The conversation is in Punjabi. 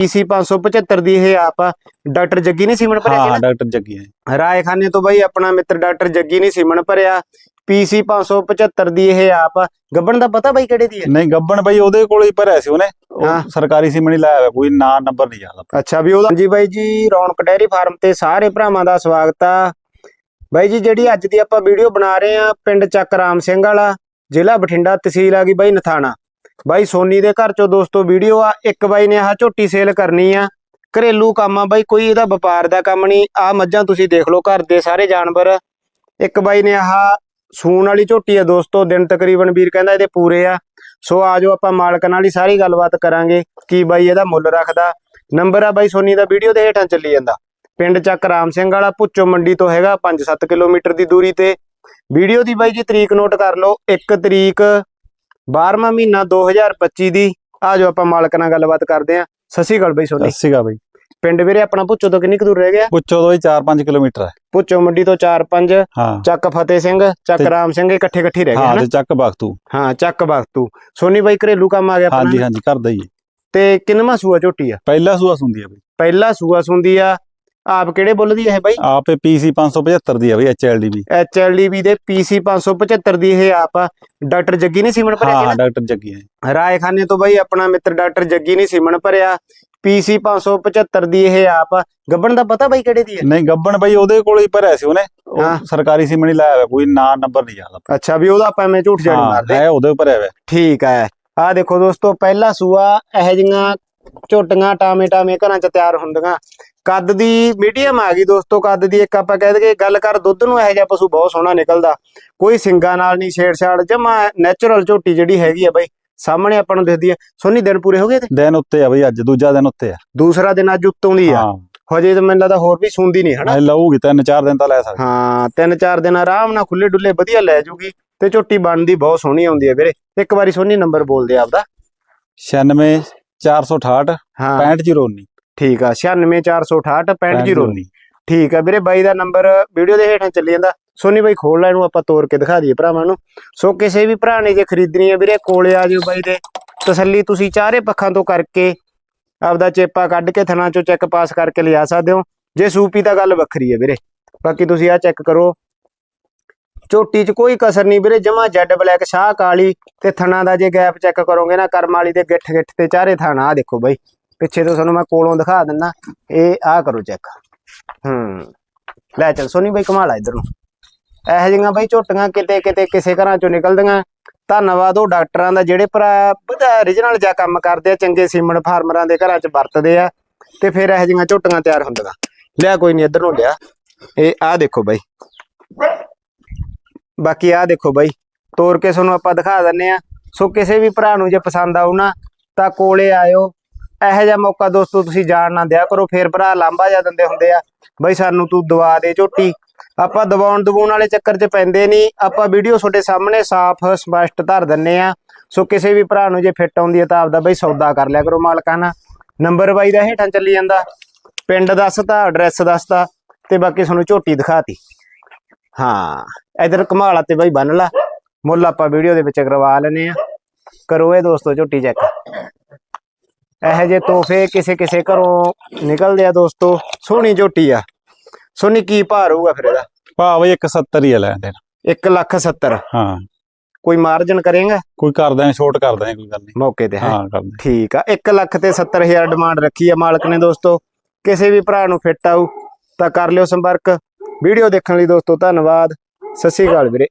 ਪੀਸੀ 575 ਦੀ ਇਹ ਆਪ ਡਾਕਟਰ ਜੱਗੀ ਨੇ ਸੀਮਨ ਭਰਿਆ ਹਾਂ ਸੀ ਡਾਕਟਰ ਜੱਗੀ ਹੈ ਨਾ। ਰਾਏਖਾਨੇ ਤੋਂ ਬਾਈ ਆਪਣਾ ਮਿੱਤਰ ਡਾਕਟਰ ਜੱਗੀ ਨੇ ਸੀਮਨ ਭਰਿਆ। ਪੀਸੀ 575 ਦੀ ਇਹ ਆਪ ਗੱਬਣ ਦਾ ਪਤਾ ਬਾਈ ਕਿਹੜੇ ਦੀ ਹੈ ਨਹੀਂ ਗੱਬਣ ਬਈ ਉਹਦੇ ਕੋਲ ਹੀ ਭਰਿਆ ਸੀ ਉਹਨੇ। ਉਹ। ਸਰਕਾਰੀ ਸੀਮਨ ਹੀ ਲਾਇਆ ਹੋਇਆ ਕੋਈ ਨਾਂ ਨੰਬਰ ਨਹੀਂ ਯਾਦ ਅੱਛਾ ਵੀ ਉਹਦਾ ਜੀ ਬਾਈ ਜੀ ਰੌਣਕ ਡੈਰੀ ਫਾਰਮ ਤੇ ਸਾਰੇ ਭਰਾਵਾਂ ਦਾ ਸਵਾਗਤ ਆ। ਬਾਈ ਜੀ ਜਿਹੜੀ ਅੱਜ ਦੀ ਆਪਾਂ ਵੀਡੀਓ ਬਣਾ ਰਹੇ ਆ ਪਿੰਡ ਚੱਕ ਰਾਮ ਸਿੰਘ ਵਾਲਾ ਜ਼ਿਲ੍ਹਾ ਬਠਿੰਡਾ ਤਹਿਸੀਲ ਆ ਗਈ ਬਾਈ ਨਥਾਣਾ। ਬਾਈ ਸੋਨੀ ਦੇ ਘਰ ਚੋਂ ਦੋਸਤੋ ਵੀਡੀਓ ਆ, ਇੱਕ ਬਾਈ ਨੇ ਆਹ ਝੋਟੀ ਸੇਲ ਕਰਨੀ ਆ। ਘਰੇਲੂ ਕੰਮ ਆ ਬਾਈ, ਕੋਈ ਇਹਦਾ ਵਪਾਰ ਦਾ ਕੰਮ ਨਹੀਂ। ਆ ਮੱਝਾਂ ਤੁਸੀਂ ਦੇਖ ਲਓ ਘਰ ਦੇ ਸਾਰੇ ਜਾਨਵਰ। ਇੱਕ ਬਾਈ ਨੇ ਆਹ ਸੂਣ ਵਾਲੀ ਝੋਟੀ ਆ ਦੋਸਤੋ, ਦਿਨ ਤਕਰੀਬਨ ਵੀਰ ਕਹਿੰਦਾ ਇਹਦੇ ਪੂਰੇ ਆ। ਸੋ ਆਜੋ ਆਪਾਂ ਮਾਲਕ ਨਾਲ ਹੀ ਸਾਰੀ ਗੱਲਬਾਤ ਕਰਾਂਗੇ ਕੀ ਬਾਈ ਇਹਦਾ ਮੁੱਲ ਰੱਖਦਾ। ਨੰਬਰ ਆ ਬਾਈ ਸੋਨੀ ਦਾ, ਵੀਡੀਓ ਦੇ ਹੇਠਾਂ ਚੱਲੀ ਜਾਂਦਾ। ਪਿੰਡ ਚੱਕ ਰਾਮ ਸਿੰਘ ਵਾਲਾ ਪੁੱਚੋ ਮੰਡੀ ਤੋਂ ਹੈਗਾ 5-7 ਕਿਲੋਮੀਟਰ ਦੀ ਦੂਰੀ ਤੇ। ਵੀਡੀਓ ਦੀ ਬਾਈ ਜੀ ਤਰੀਕ ਨੋਟ ਕਰ ਲਓ 1 ਤਰੀਕ 12ਵਾਂ ਮਹੀਨਾ 2025 ਦੀ। ਆਜੋ ਆਪਾਂ ਮਾਲਕ ਨਾਲ ਗੱਲਬਾਤ ਕਰਦੇ ਆਂ। ਸਤਿ ਸ਼੍ਰੀ ਅਕਾਲ ਬਾਈ ਸੋਨੀ। ਸੀਗਾ ਬਈ। ਪਿੰਡ ਵੀਰੇ ਆਪਣਾ ਪੁੱਚੋ ਤੋਂ ਕਿੰਨੀ ਕੁ ਦੂਰ ਰਹਿ ਗਿਆ? ਪੁੱਛੋ ਤੋਂ ਹੀ 4-5 ਕਿਲੋਮੀਟਰ ਹੈ। ਪੁੱਚੋ ਮੰਡੀ ਤੋਂ 4-5 ਹਾਂ। ਚੱਕ ਫਤਿਹ ਸਿੰਘ ਚੱਕ ਤੇ- ਰਾਮ ਸਿੰਘ ਇਕੱਠੇ ਇਕੱਠੇ ਰਹਿ ਗਏ ਹਾਂ ਹਨਾ? ਤੇ ਚੱਕ ਬਖਤੂ ਹਾਂ ਚੱਕ ਬਖਤੂ ਸੋਨੀ ਬਾਈ ਘਰੇਲੂ ਕੰਮ ਆ ਗਿਆ ਹਾਂਜੀ ਆਪਣਾ ਹਾਂਜੀ ਕਰਦਾ ਹੀ ਹੈ। ਤੇ ਕਿੰਨਵਾਂ ਸੂਆ ਝੋਟੀ ਆ? ਪਹਿਲਾ ਸੂਆ ਸੁੰਦੀ ਹੈ ਬਈ। ਪਹਿਲਾ ਸੂਆ ਸੁੰਦੀ ਆ ਆਪ ਕਿਹੜੇ ਬੁੱਲ ਦੀ ਇਹ ਬਾਈ? ਆਪੇ ਪੀਸੀ 575 ਦੀ ਹੈ ਬਈ ਐਚਐਲਡੀ ਵੀ। ਐਚਐਲਡੀਬੀ ਦੇ ਪੀਸੀ 575 ਦੀ ਇਹ ਆਪ ਆ। ਡਾਕਟਰ ਜੱਗੀ ਨੇ ਸੀਮਨ ਭਰਿਆ ਹਾਂ ਡਾਕਟਰ ਜੱਗੀ ਹੈ ਰਾਏਖਾਨੇ ਤੋਂ ਬਾਈ ਆਪਣਾ ਮਿੱਤਰ ਡਾਕਟਰ ਜੱਗੀ ਨੇ ਸੀਮਨ ਭਰਿਆ। ਪੀਸੀ 575 ਦੀ ਇਹ ਆਪ ਆ। ਗੱਬਣ ਦਾ ਪਤਾ ਬਾਈ ਕਿਹੜੇ ਦੀ ਹੈ? ਨਹੀਂ ਗੱਬਣ ਬਈ ਉਹਦੇ ਕੋਲ ਹੀ ਭਰਿਆ ਸੀ ਉਹਨੇ। ਉਹ। ਸਰਕਾਰੀ ਸੀਮਨ ਹੀ ਲਾਇਆ ਹੋਇਆ ਕੋਈ ਨਾਂ ਨੰਬਰ ਨਹੀਂ ਯਾਦ ਅੱਛਾ ਵੀ ਉਹਦਾ ਆਪਾਂ ਐਵੇਂ ਝੂਠ ਜਾਣੀ ਮਾਰਦੇ। ਹੈ ਉਹਦੇ ਭਰਿਆ ਹੋਇਆ ਠੀਕ ਹੈ। ਆ ਦੇਖੋ ਦੋਸਤੋ ਪਹਿਲਾ ਸੂਆ ਇਹ ਜੀਆਂ ਝੋਟੀਆਂ ਟਾਮੇ ਟਾਮੇ ਘਰਾਂ ਚ ਤਿਆਰ ਹੁੰਦੀਆਂ। ਕੱਦ ਦੀ ਮੀਡੀਅਮ ਆ ਗਈ ਦੋਸਤੋ ਕੱਦ ਦੀ ਇੱਕ ਆਪਾਂ ਕਹਿ ਦਈਏ ਗੱਲ ਕਰ ਦੁੱਧ ਨੂੰ ਇਹੋ ਜਿਹਾ ਪਸ਼ੂ ਬਹੁਤ ਸੋਹਣਾ ਨਿਕਲਦਾ। ਕੋਈ ਸਿੰਗਾਂ ਨਾਲ ਨਹੀਂ ਛੇੜਛਾੜ ਜਮਾ ਨੈਚੁਰਲ ਝੋਟੀ ਜਿਹੜੀ ਹੈਗੀ ਆ ਬਈ ਸਾਹਮਣੇ ਆਪਾਂ ਨੂੰ ਦਿਖਦੀ ਆ। ਸੋਨੀ ਦਿਨ ਪੂਰੇ ਹੋ ਗਏ ਤੇ ਦਿਨ ਉੱਤੇ ਆ ਬਈ ਅੱਜ ਦੂਜਾ ਦਿਨ ਉੱਤੇ ਆ। ਦੂਸਰਾ ਦਿਨ ਅੱਜ ਉੱਤੋਂ ਦੀ ਆ। ਹਜੇ ਤਾਂ ਮੈਨੂੰ ਲੱਗਦਾ ਹੋਰ ਵੀ ਸੁੰਦੀ ਨਹੀਂ ਹਨਾ? ਲਊਗੀ ਤਿੰਨ ਚਾਰ ਦਿਨ ਤਾਂ ਲੈ ਸਕਦਾ। ਹਾਂ ਤਿੰਨ ਚਾਰ ਦਿਨ ਆਰਾਮ ਨਾਲ ਖੁੱਲੇ ਡੁੱਲੇ ਵਧੀਆ ਲੈ ਜੂਗੀ ਤੇ ਝੋਟੀ ਬਣਦੀ ਬਹੁਤ ਸੋਹਣੀ ਆਉਂਦੀ ਹੈ ਵੀਰੇ। ਇੱਕ ਵਾਰੀ ਸੋਨੀ ਨੰਬਰ ਬੋਲ ਦੇ ਆਪਦਾ। 96 468 ਹਾਂ। 6509 ਠੀਕ ਆ 96468 6509 ਠੀਕ ਆ ਵੀਰੇ ਬਾਈ ਦਾ ਨੰਬਰ ਵੀਡੀਓ ਦੇ ਹੇਠਾਂ ਚੱਲੀ ਜਾਂਦਾ। ਸੋਨੀ ਬਾਈ ਖੋਲ ਲੈ ਇਹਨੂੰ ਆਪਾਂ ਤੋੜ ਕੇ ਦਿਖਾ ਦਈਏ ਭਰਾਵਾਂ ਨੂੰ। ਸੋ ਕਿਸੇ ਵੀ ਭਰਾ ਨੇ ਜੇ ਖਰੀਦਣੀ ਹੈ ਵੀਰੇ ਕੋਲੇ ਆ ਜਿਓ ਬਾਈ ਦੇ। ਤਸੱਲੀ ਤੁਸੀਂ ਚਾਰੇ ਪੱਖਾਂ ਤੋਂ ਕਰਕੇ ਆਪਦਾ ਚੇਪਾ ਕੱਢ ਕੇ ਥਣਾ ਚੋਂ ਚੈੱਕ ਪਾਸ ਕਰਕੇ ਲਿਆ ਸਕਦੇ ਹੋ। ਜੇ ਸੂਪੀ ਤਾਂ ਗੱਲ ਵੱਖਰੀ ਹੈ ਵੀਰੇ। ਬਾਕੀ ਤੁਸੀਂ ਆ ਚੈੱਕ ਕਰੋ। ਝੋਟੀ 'ਚ ਕੋਈ ਕਸਰ ਨਹੀਂ ਵੀਰੇ ਜਮਾ ਜੈਡ ਬਲੈਕ ਸ਼ਾਹ ਕਾਲੀ ਤੇ ਥਣਾ ਦਾ ਜੇ ਗੈਪ ਚੈੱਕ ਕਰੋਗੇ ਨਾ ਕਰਮ ਵਾਲੀ ਦੇ ਗਿੱਠ ਗਿੱਠ ਤੇ ਚਾਰੇ ਥਾਣਾ ਆ ਦੇਖੋ ਬਾਈ। ਪਿੱਛੇ ਤੋਂ ਤੁਹਾਨੂੰ ਮੈਂ ਕੋਲੋਂ ਦਿਖਾ ਦਿੰਦਾ, ਇਹ ਆਹ ਕਰੋ ਚੈੱਕ ਹੂੰ, ਲੈ ਚੱਲ ਸੋਨੀ ਬਾਈ ਕਮਾਲ ਆ ਇਧਰ। ਨੂੰ ਇਹੋ ਜਿਹੀਆਂ ਬਾਈ ਝੋਟੀਆਂ ਕਿਤੇ ਕਿਤੇ ਕਿਸੇ ਘਰਾਂ ਚੋਂ ਨਿਕਲਦੀਆਂ। ਧੰਨਵਾਦ ਉਹ ਡਾਕਟਰਾਂ ਦਾ ਜਿਹੜੇ ਭਰਾ ਬੜਾ origignal ਕੰਮ ਕਰਦੇ ਆ, ਚੰਗੇ ਸੀਮਨ ਫਾਰਮਰਾਂ ਦੇ ਘਰਾਂ 'ਚ ਵਰਤਦੇ ਆ, ਤੇ ਫਿਰ ਇਹੋ ਜਿਹੀਆਂ ਝੋਟੀਆਂ ਤਿਆਰ ਹੁੰਦੀਆਂ। ਲਿਆ ਕੋਈ ਨਹੀਂ ਇਧਰ ਨੂੰ ਲਿਆ। ਇਹ ਆਹ ਦੇਖੋ ਬਾਈ। ਬਾਕੀ ਆਹ ਦੇਖੋ ਬਾਈ, ਤੋਰ ਕੇ ਤੁਹਾਨੂੰ ਆਪਾਂ ਦਿਖਾ ਦਿੰਨੇ ਆ। ਸੋ ਕਿਸੇ ਵੀ ਭਰਾ ਨੂੰ ਜੇ ਪਸੰਦ ਆਉ ਨਾ, ਤਾਂ ਕੋਲੇ ਆਇਓ। ਇਹੋ ਜਿਹਾ ਮੌਕਾ ਦੋਸਤੋ ਤੁਸੀਂ ਜਾਣ ਨਾ ਦਿਆ ਕਰੋ, ਫੇਰ ਭਰਾ ਲਾਂਬਾ ਜਾ ਦਿੰਦੇ ਹੁੰਦੇ ਆ। ਬਈ ਸਾਨੂੰ ਤੂੰ ਦਵਾ ਦੇ ਝੋਟੀ। ਆਪਾਂ ਦਵਾਉਣ ਦਵਾਉਣ ਵਾਲੇ ਚੱਕਰ 'ਚ ਪੈਂਦੇ ਨਹੀਂ। ਆਪਾਂ ਵੀਡੀਓ ਤੁਹਾਡੇ ਸਾਹਮਣੇ ਸਾਫ਼, ਸਪਸ਼ਟ ਧਰ ਦਿੰਨੇ ਆ। ਸੋ ਕਿਸੇ ਵੀ ਭਰਾ ਨੂੰ ਜੇ ਫਿੱਟ ਆਉਂਦੀ ਹੈ ਤਾਂ ਆਪਦਾ ਬਈ ਸੌਦਾ ਕਰ ਲਿਆ ਕਰੋ ਮਾਲਕਾਂ ਨਾਲ। ਨੰਬਰ ਬਾਈ ਦਾ ਹੇਠਾਂ ਚੱਲੀ ਜਾਂਦਾ। ਪਿੰਡ ਦੱਸਤਾ ਐਡਰੈਸ ਦੱਸਤਾ ਤੇ ਬਾਕੀ ਤੁਹਾਨੂੰ ਝੋਟੀ ਦਿਖਾਤੀ। ਹਾਂ, ਇਧਰ ਕਮਾਲਾ ਤੇ ਬਾਈ ਬੰਨ ਲਾ। ਮੁੱਲ ਆਪਾਂ ਵੀਡੀਓ ਦੇ ਵਿੱਚ ਕਰਵਾ ਲੈਨੇ ਆ। ਕਰੋ ਇਹ ਦੋਸਤੋ ਝੋਟੀ ਚੈੱਕ ਇਹੋ ਜਿਹੇ ਤੋਹਫੇ ਕਿਸੇ ਕਿਸੇ ਘਰੋਂ ਨਿਕਲਦੇ ਆ ਦੋਸਤੋ ਸੋਹਣੀ ਝੋਟੀ ਆ। ਸੋਨੀ ਕੀ ਭਾਅ ਹੋਊਗਾ ਫਿਰ ਇਹਦਾ? ਭਾ ਬਈ 170 ਹੀ ਆ ਲੈ ਦੇਣ। 1 ਲੱਖ 70 ਹਾਂ। ਕੋਈ ਮਾਰਜਨ ਕਰੇਗਾ? ਕੋਈ ਕਰਦੇ ਆ ਛੋਟ ਕਰਦੇ ਆ ਕੋਈ ਗੱਲ ਨਹੀਂ। ਮੌਕੇ ਤੇ ਹੈ? ਹਾਂ ਕਰਦੇ ਠੀਕ ਆ। 1 ਲੱਖ ਤੇ 70000 ਡਿਮਾਂਡ ਰੱਖੀ ਆ ਮਾਲਕ ਨੇ ਦੋਸਤੋ। ਕਿਸੇ ਵੀ ਭਰਾ ਨੂੰ ਫਿੱਟ ਆਊ ਤਾਂ ਕਰ ਲਿਓ ਸੰਪਰਕ। ਵੀਡੀਓ ਦੇਖਣ ਲਈ ਦੋਸਤੋ ਧੰਨਵਾਦ। ਸਤਿ ਸ਼੍ਰੀ ਅਕਾਲ ਵੀਰੇ।